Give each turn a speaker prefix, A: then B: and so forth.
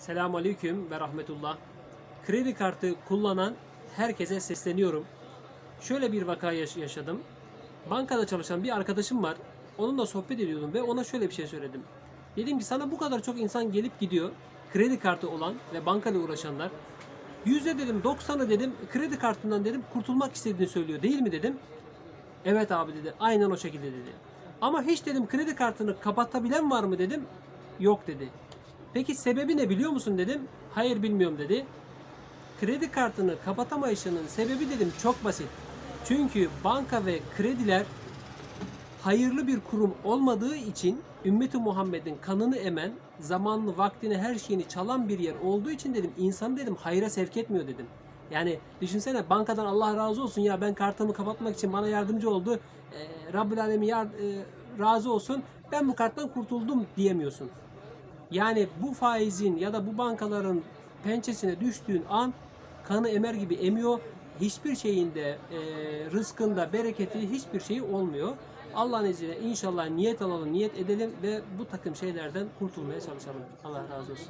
A: Selamun Aleyküm ve Rahmetullah. Kredi kartı kullanan herkese sesleniyorum. Şöyle bir vaka yaş- yaşadım. Bankada çalışan bir arkadaşım var. Onunla sohbet ediyordum ve ona şöyle bir şey söyledim. Dedim ki sana bu kadar çok insan gelip gidiyor. Kredi kartı olan ve bankayla uğraşanlar. Yüzde dedim 90'ı dedim kredi kartından dedim kurtulmak istediğini söylüyor değil mi dedim. Evet abi dedi. Aynen o şekilde dedi. Ama hiç dedim kredi kartını kapatabilen var mı dedim. Yok dedi. Peki sebebi ne biliyor musun dedim. Hayır bilmiyorum dedi. Kredi kartını kapatamayışının sebebi dedim çok basit. Çünkü banka ve krediler hayırlı bir kurum olmadığı için ümmeti Muhammed'in kanını emen, zamanını, vaktini, her şeyini çalan bir yer olduğu için dedim insanı dedim hayra sevk etmiyor dedim. Yani düşünsene bankadan Allah razı olsun ya ben kartımı kapatmak için bana yardımcı oldu. Ee, Rabbül Alemin e, razı olsun. Ben bu karttan kurtuldum diyemiyorsun. Yani bu faizin ya da bu bankaların pençesine düştüğün an kanı emer gibi emiyor. Hiçbir şeyinde, e, rızkında, bereketi hiçbir şey olmuyor. Allah'ın izniyle inşallah niyet alalım, niyet edelim ve bu takım şeylerden kurtulmaya çalışalım. Allah razı olsun.